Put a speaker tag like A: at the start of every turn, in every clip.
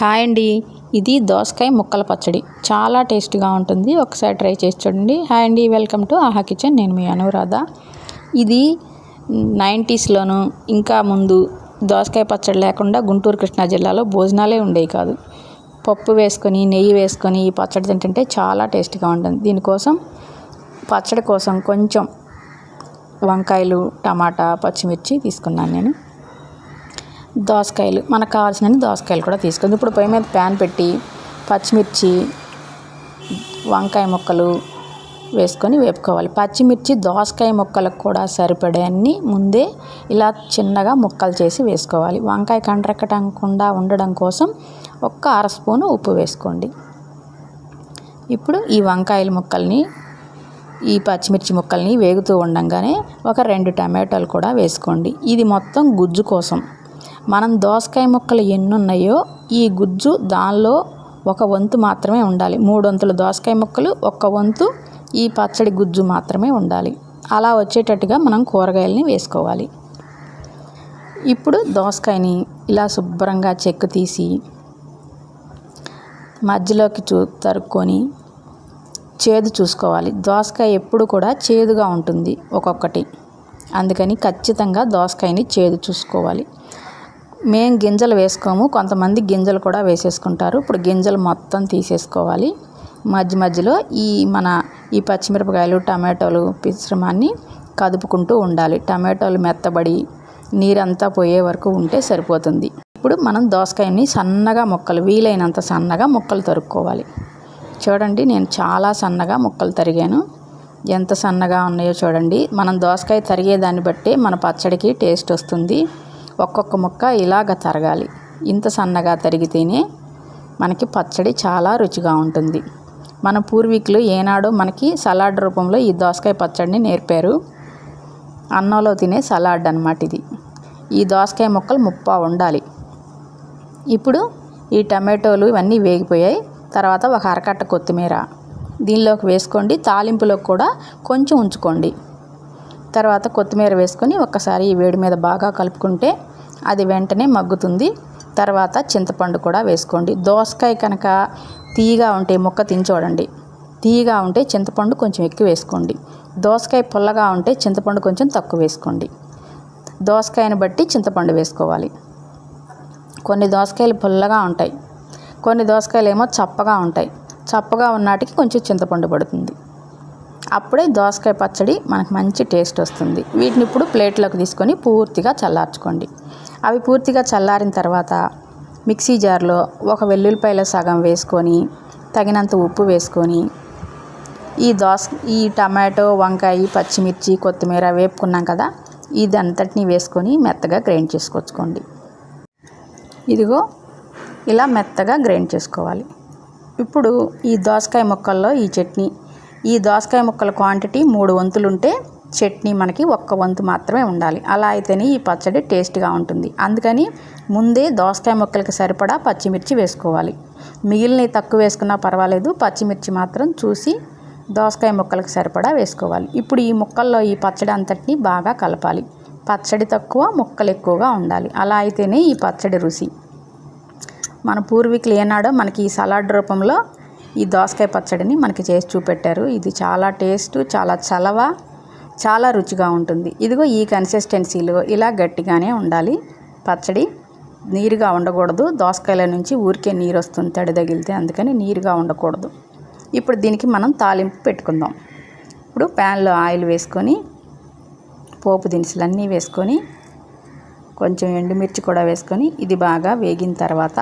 A: Hi అండి. ఇది దోసకాయ ముక్కల పచ్చడి. చాలా టేస్ట్గా ఉంటుంది. ఒకసారి ట్రై చేసి చూడండి. హాయ్ అండి. Welcome to Aha kitchen. నేను మీ అనురాధ. ఇది నైంటీస్లోను ఇంకా ముందు దోసకాయ పచ్చడి లేకుండా గుంటూరు కృష్ణా జిల్లాలో భోజనాలే ఉండేవి కాదు. పప్పు వేసుకొని నెయ్యి వేసుకొని ఈ పచ్చడి తింటుంటే చాలా టేస్ట్గా ఉంటుంది. దీనికోసం పచ్చడి కోసం కొంచెం వంకాయలు టమాటా పచ్చిమిర్చి తీసుకున్నాను నేను. దోసకాయలు. మనకు కావాల్సిన దోసకాయలు కూడా తీసుకుంది. ఇప్పుడు పొయ్యి మీద ప్యాన్ పెట్టి పచ్చిమిర్చి వంకాయ ముక్కలు వేసుకొని వేపుకోవాలి. పచ్చిమిర్చి దోసకాయ ముక్కలకు కూడా సరిపడే అన్ని ముందే ఇలా చిన్నగా ముక్కలు చేసి వేసుకోవాలి. వంకాయ కండ్రెక్కటకుండా ఉండడం కోసం ఒక్క అర స్పూను ఉప్పు వేసుకోండి. ఇప్పుడు ఈ వంకాయల ముక్కల్ని ఈ పచ్చిమిర్చి ముక్కల్ని వేగుతూ ఉండంగానే ఒక రెండు టమాటాలు కూడా వేసుకోండి. ఇది మొత్తం గుజ్జు కోసం. మనం దోసకాయ ముక్కలు ఎన్ని ఉన్నాయో ఈ గుజ్జు దానిలో ఒక వంతు మాత్రమే ఉండాలి. మూడు వంతుల దోసకాయ ముక్కలు ఒక్క వంతు ఈ పచ్చడి గుజ్జు మాత్రమే ఉండాలి. అలా వచ్చేటట్టుగా మనం కూరగాయలని వేసుకోవాలి. ఇప్పుడు దోసకాయని ఇలా శుభ్రంగా చెక్కు తీసి మధ్యలోకి చూ తరుక్కొని చేదు చూసుకోవాలి. దోసకాయ ఎప్పుడు కూడా చేదుగా ఉంటుంది ఒక్కొక్కటి. అందుకని ఖచ్చితంగా దోసకాయని చేదు చూసుకోవాలి. మేము గింజలు వేసుకోము. కొంతమంది గింజలు కూడా వేసేసుకుంటారు. ఇప్పుడు గింజలు మొత్తం తీసేసుకోవాలి. మధ్య మధ్యలో ఈ మన ఈ పచ్చిమిరపకాయలు టమాటోలు మిశ్రమాన్ని కదుపుకుంటూ ఉండాలి. టమాటోలు మెత్తబడి నీరంతా పోయే వరకు ఉంటే సరిపోతుంది. ఇప్పుడు మనం దోసకాయని సన్నగా ముక్కలు వీలైనంత సన్నగా ముక్కలు తరుక్కోవాలి. చూడండి నేను చాలా సన్నగా ముక్కలు తరిగాను. ఎంత సన్నగా ఉన్నాయో చూడండి. మనం దోసకాయ తరిగేదాన్ని బట్టి మన పచ్చడికి టేస్ట్ వస్తుంది. ఒక్కొక్క ముక్క ఇలాగ తరగాలి. ఇంత సన్నగా తరిగితేనే మనకి పచ్చడి చాలా రుచిగా ఉంటుంది. మన పూర్వీకులు ఏనాడో మనకి సలాడ్ రూపంలో ఈ దోసకాయ పచ్చడిని నేర్పారు. అన్నంలో తినే సలాడ్ అనమాట ఇది. ఈ దోసకాయ ముక్కలు ముప్పా ఉండాలి. ఇప్పుడు ఈ టమాటోలు ఇవన్నీ వేగిపోయాయి. తర్వాత ఒక అరకట్ట కొత్తిమీర దీనిలోకి వేసుకోండి. తాలింపులో కూడా కొంచెం ఉంచుకోండి. తర్వాత కొత్తిమీర వేసుకొని ఒక్కసారి ఈ వేడి మీద బాగా కలుపుకుంటే అది వెంటనే మగ్గుతుంది. తర్వాత చింతపండు కూడా వేసుకోండి. దోసకాయ కనుక తీయగా ఉంటే ముక్క తిని చూడండి. తీయగా ఉంటే చింతపండు కొంచెం ఎక్కువ వేసుకోండి. దోసకాయ పుల్లగా ఉంటే చింతపండు కొంచెం తక్కువ వేసుకోండి. దోసకాయని బట్టి చింతపండు వేసుకోవాలి. కొన్ని దోసకాయలు పుల్లగా ఉంటాయి. కొన్ని దోసకాయలు ఏమో చప్పగా ఉంటాయి. చప్పగా ఉన్నాటికి కొంచెం చింతపండు పడుతుంది. అప్పుడే దోసకాయ పచ్చడి మనకు మంచి టేస్ట్ వస్తుంది. వీటిని ఇప్పుడు ప్లేట్లోకి తీసుకొని పూర్తిగా చల్లార్చుకోండి. అవి పూర్తిగా చల్లారిన తర్వాత మిక్సీ జార్లో ఒక వెల్లుల్లిపాయల సగం వేసుకొని తగినంత ఉప్పు వేసుకొని ఈ దోస ఈ టమాటో వంకాయ పచ్చిమిర్చి కొత్తిమీర వేపుకున్నాం కదా ఇదంతటిని వేసుకొని మెత్తగా గ్రైండ్ చేసుకొచ్చుకోండి. ఇదిగో ఇలా మెత్తగా గ్రైండ్ చేసుకోవాలి. ఇప్పుడు ఈ దోసకాయ ముక్కల్లో ఈ చట్నీ ఈ దోసకాయ ముక్కల క్వాంటిటీ మూడు వంతులు ఉంటే చట్నీ మనకి ఒక్క వంతు మాత్రమే ఉండాలి. అలా అయితేనే ఈ పచ్చడి టేస్ట్గా ఉంటుంది. అందుకని ముందే దోసకాయ ముక్కలకి సరిపడా పచ్చిమిర్చి వేసుకోవాలి. మిగిలినవి తక్కువ వేసుకున్నా పర్వాలేదు. పచ్చిమిర్చి మాత్రం చూసి దోసకాయ ముక్కలకు సరిపడా వేసుకోవాలి. ఇప్పుడు ఈ ముక్కల్లో ఈ పచ్చడి అంతటిని బాగా కలపాలి. పచ్చడి తక్కువ ముక్కలు ఎక్కువగా ఉండాలి. అలా అయితేనే ఈ పచ్చడి రుచి. మన పూర్వీకులు ఏనాడో మనకి ఈ సలాడ్ రూపంలో ఈ దోసకాయ పచ్చడిని మనకి చేసి చూపెట్టారు. ఇది చాలా టేస్ట్ చాలా చలవ చాలా రుచిగా ఉంటుంది. ఇదిగో ఈ కన్సిస్టెన్సీలో ఇలా గట్టిగానే ఉండాలి. పచ్చడి నీరుగా ఉండకూడదు. దోసకాయల నుంచి ఊరికే నీరు వస్తుంది తడి తగిలితే అందుకని నీరుగా ఉండకూడదు. ఇప్పుడు దీనికి మనం తాలింపు పెట్టుకుందాం. ఇప్పుడు ప్యాన్లో ఆయిల్ వేసుకొని పోపు దినుసులన్నీ వేసుకొని కొంచెం ఎండుమిర్చి కూడా వేసుకొని ఇది బాగా వేగిన తర్వాత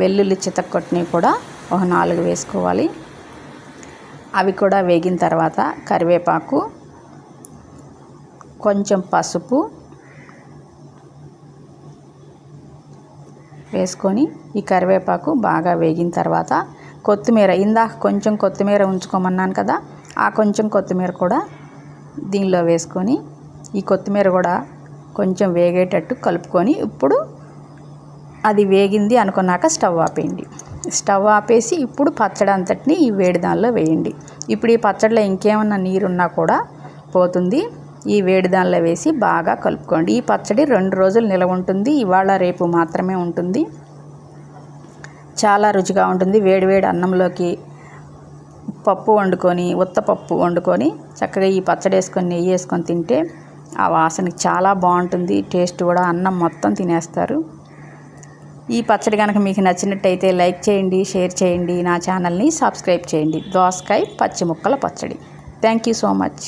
A: వెల్లుల్లి చితక్కొట్టినవి కూడా ఒక నాలుగు వేసుకోవాలి. అవి కూడా వేగిన తర్వాత కరివేపాకు కొంచెం పసుపు వేసుకొని ఈ కరివేపాకు బాగా వేగిన తర్వాత కొత్తిమీర. ఇందాక కొంచెం కొత్తిమీర ఉంచుకోమన్నాను కదా ఆ కొంచెం కొత్తిమీర కూడా దీనిలో వేసుకొని ఈ కొత్తిమీర కూడా కొంచెం వేగేటట్టు కలుపుకొని ఇప్పుడు అది వేగింది అనుకున్నాక స్టవ్ ఆపేయండి. స్టవ్ ఆపేసి ఇప్పుడు పచ్చడి అంతటిని ఈ వేడి దానిలో వేయండి. ఇప్పుడు ఈ పచ్చడిలో ఇంకేమన్నా నీరున్నా కూడా పోతుంది. ఈ వేడి దానిలో వేసి బాగా కలుపుకోండి. ఈ పచ్చడి రెండు రోజులు నిలవ ఉంటుంది. ఇవాళ రేపు మాత్రమే ఉంటుంది. చాలా రుచిగా ఉంటుంది. వేడివేడి అన్నంలోకి పప్పు వండుకొని ఉత్తపప్పు వండుకొని చక్కగా ఈ పచ్చడి వేసుకొని నెయ్యి వేసుకొని తింటే ఆ వాసనకి చాలా బాగుంటుంది. టేస్ట్ కూడా అన్నం మొత్తం తినేస్తారు. ఈ పచ్చడి కనుక మీకు నచ్చినట్టయితే లైక్ చేయండి షేర్ చేయండి నా ఛానల్ని సబ్స్క్రైబ్ చేయండి. దోసకాయ పచ్చి ముక్కల పచ్చడి. Thank you so much.